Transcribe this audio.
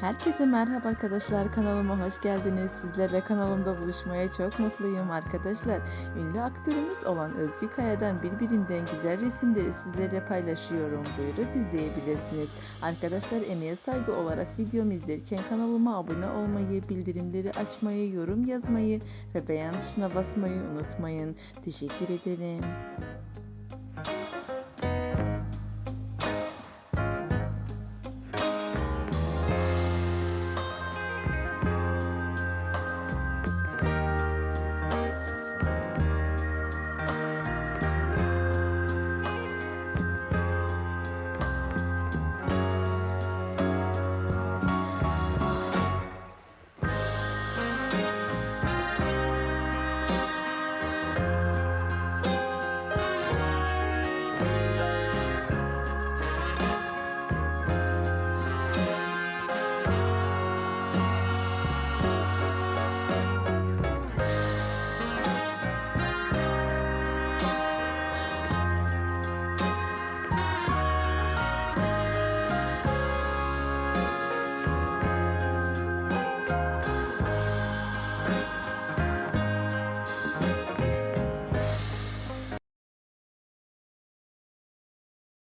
Herkese merhaba arkadaşlar kanalıma hoş geldiniz. Sizlerle kanalımda buluşmaya çok mutluyum arkadaşlar. Ünlü aktörümüz olan Özgü Kaya'dan birbirinden güzel resimleri sizlerle paylaşıyorum. Buyurup izleyebilirsiniz. Arkadaşlar emeğe saygı olarak videomu izlerken kanalıma abone olmayı, bildirimleri açmayı, yorum yazmayı ve beğen tuşuna basmayı unutmayın. Teşekkür ederim.